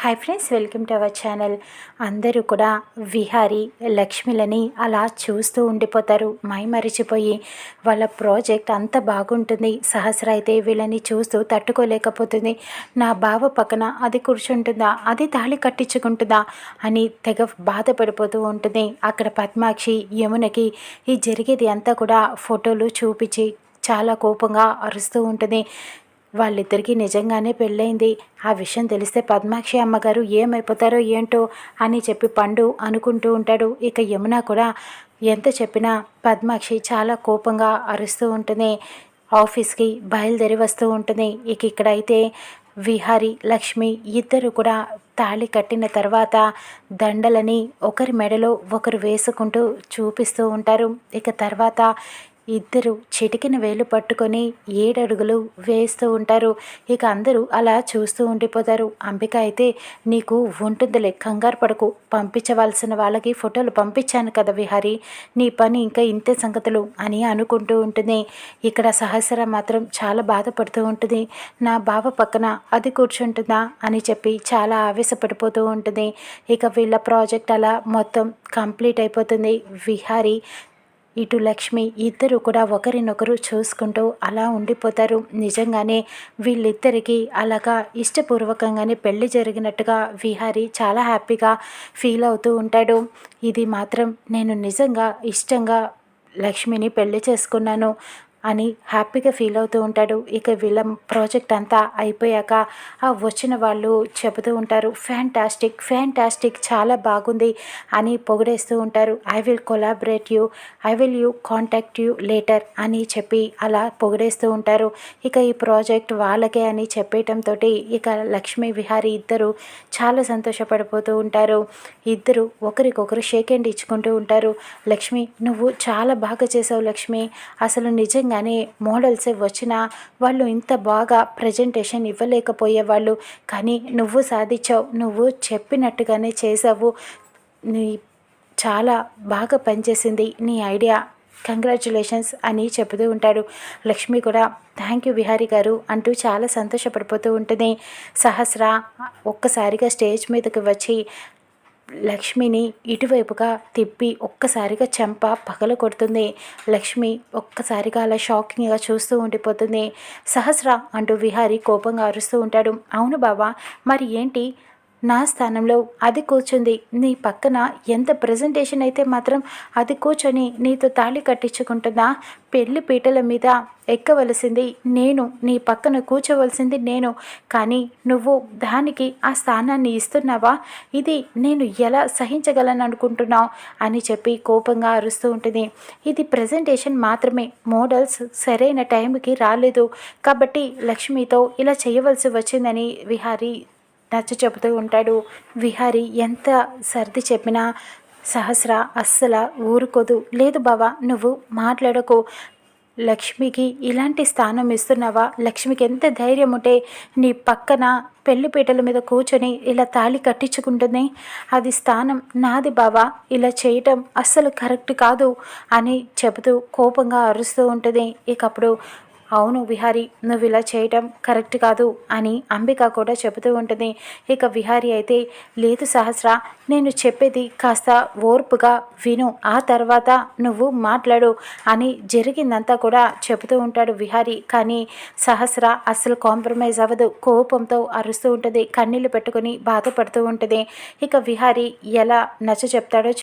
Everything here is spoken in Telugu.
Hi friends welcome to our channel అందరూ కూడా విహారీ లక్ష్మిలని అలా చూస్తూ ఉండిపోతారు. మై మరిచిపోయి వాళ్ళ ప్రాజెక్ట్ అంత బాగుంటుంది. సహస్ర అయితే వీళ్ళని చూస్తూ తట్టుకోలేకపోతుంది. నా బావ పక్కన అది కూర్చుంటుందా? అది తాళి కట్టించుకుంటుందా? అని తెగ బాధపడిపోతూ ఉంటుంది. అక్కడ పద్మాక్షి యమునకి ఈ జరిగేది అంతా కూడా ఫోటోలు చూపించి చాలా కోపంగా అరుస్తూ ఉంటుంది. వాళ్ళిద్దరికీ నిజంగానే పెళ్ళైంది ఆ విషయం తెలిస్తే పద్మాక్షి అమ్మగారు ఏమైపోతారో ఏంటో అని చెప్పి పండు అనుకుంటూ ఉంటాడు. ఇక యమున కూడా ఎంత చెప్పినా పద్మాక్షి చాలా కోపంగా అరుస్తూ ఉంటుంది. ఆఫీస్కి బయలుదేరి వస్తూ ఉంటుంది. ఇక ఇక్కడైతే విహారి లక్ష్మి ఇద్దరు కూడా తాళి కట్టిన తర్వాత దండలని ఒకరి మెడలో ఒకరు వేసుకుంటూ చూపిస్తూ ఉంటారు. ఇక తర్వాత ఇద్దరు చిటికిన వేలు పట్టుకొని ఏడడుగులు వేస్తూ ఉంటారు. ఇక అందరూ అలా చూస్తూ ఉండిపోతారు. అంబిక అయితే నీకు ఉంటుందిలే కంగారు పడకు. పంపించవలసిన వాళ్ళకి ఫోటోలు పంపించాను కదా విహారీ. నీ పని ఇంకా ఇంతే సంగతులు అని అనుకుంటూ ఉంటుంది. ఇక్కడ సహస్ర మాత్రం చాలా బాధపడుతూ ఉంటుంది. నా బావ పక్కన అది కూర్చుంటుందా? అని చెప్పి చాలా ఆవేశపడిపోతూ ఉంటుంది. ఇక వీళ్ళ ప్రాజెక్ట్ అలా మొత్తం కంప్లీట్ అయిపోతుంది. విహారీ ఇటు లక్ష్మి ఇద్దరు కూడా ఒకరినొకరు చూసుకుంటూ అలా ఉండిపోతారు. నిజంగానే వీళ్ళిద్దరికీ అలాగా ఇష్టపూర్వకంగానే పెళ్ళి జరిగినట్టుగా విహారీ చాలా హ్యాపీగా ఫీల్ అవుతూ ఉంటాడు. ఇది మాత్రం నేను నిజంగా ఇష్టంగా లక్ష్మిని పెళ్ళి చేసుకున్నాను. అని హ్యాపీగా ఫీల్ అవుతూ ఉంటాడు. ఇక వీళ్ళ ప్రాజెక్ట్ అంతా అయిపోయాక ఆ వచ్చిన వాళ్ళు చెబుతూ ఉంటారు ఫ్యాంటాస్టిక్ ఫ్యాంటాస్టిక్ చాలా బాగుంది అని పొగిడేస్తూ ఉంటారు. I will collaborate you I will you contact you later అని చెప్పి అలా పొగిడేస్తూ ఉంటారు. ఇక ఈ ప్రాజెక్ట్ వాళ్ళకే అని చెప్పేయటంతో ఇక లక్ష్మీ విహారీ ఇద్దరు చాలా సంతోషపడిపోతూ ఉంటారు. ఇద్దరు ఒకరికొకరు షేక్ హ్యాండ్ ఇచ్చుకుంటూ ఉంటారు. లక్ష్మి నువ్వు చాలా బాగా చేసావు లక్ష్మి. అసలు నిజంగా నిజంగానే మోడల్స్ వచ్చినా వాళ్ళు ఇంత బాగా ప్రజెంటేషన్ ఇవ్వలేకపోయేవాళ్ళు కానీ నువ్వు సాధించావు నువ్వు చెప్పినట్టుగానే చేసావు నీ చాలా బాగా పనిచేసింది నీ ఐడియా కంగ్రాచులేషన్స్ అని చెబుతూ ఉంటాడు. లక్ష్మి కూడా థ్యాంక్ యూ విహారి గారు అంటూ చాలా సంతోషపడిపోతూ ఉంటుంది. సహస్ర ఒక్కసారిగా స్టేజ్ మీదకి వచ్చి లక్ష్మిని ఇటువైపుగా తిప్పి ఒక్కసారిగా చెంప పగల కొడుతుంది. లక్ష్మి ఒక్కసారిగా అలా షాకింగ్గా చూస్తూ ఉండిపోతుంది. సహస్ర అంటూ విహారి కోపంగా అరుస్తూ ఉంటాడు. అవును బాబా మరి ఏంటి? నా స్థానంలో అది కూర్చుంది. నీ పక్కన ఎంత ప్రజెంటేషన్ అయితే మాత్రం అది కూర్చొని నీతో తాళి కట్టించుకుంటుందా? పెళ్ళి పీటల మీద ఎక్కవలసింది? నేను నీ పక్కన కూర్చోవలసింది నేను. కానీ నువ్వు దానికి ఆ స్థానాన్ని ఇస్తున్నావా? ఇది నేను ఎలా సహించగలను అనుకుంటున్నావు? అని చెప్పి కోపంగా అరుస్తూ ఉంటుంది. ఇది ప్రజెంటేషన్ మాత్రమే. మోడల్స్ సరైన టైంకి రాలేదు. కాబట్టి లక్ష్మితో ఇలా చేయవలసి వచ్చిందని విహారీ నచ్చ చెబుతూ ఉంటాడు. విహారి ఎంత సర్ది చెప్పినా సహస్ర అస్సలు ఊరుకోదు. లేదు బావా నువ్వు మాట్లాడకు. లక్ష్మికి ఇలాంటి స్థానం ఇస్తున్నావా? లక్ష్మికి ఎంత ధైర్యం ఉంటే నీ పక్కన పెళ్ళిపీటల మీద కూర్చొని ఇలా తాళి కట్టించుకుంటుంది. అది స్థానం నాది బావా. ఇలా చేయటం అస్సలు కరెక్ట్ కాదు అని చెబుతూ కోపంగా అరుస్తూ ఉంటుంది. ఇకప్పుడు అవును విహారి నువ్వు ఇలా చేయటం కరెక్ట్ కాదు అని అంబిక కూడా చెబుతూ ఉంటుంది. ఇక విహారి అయితే లేదు సహస్ర నేను చెప్పేది కాస్త ఓర్పుగా విను ఆ తర్వాత నువ్వు మాట్లాడు అని జరిగిందంతా కూడా చెబుతూ ఉంటాడు విహారి. కానీ సహస్ర అస్సలు కాంప్రమైజ్ అవ్వదు కోపంతో అరుస్తూ ఉంటుంది కన్నీళ్ళు పెట్టుకుని బాధపడుతూ ఉంటుంది. ఇక విహారి ఎలా నచ్చ చెప్తాడో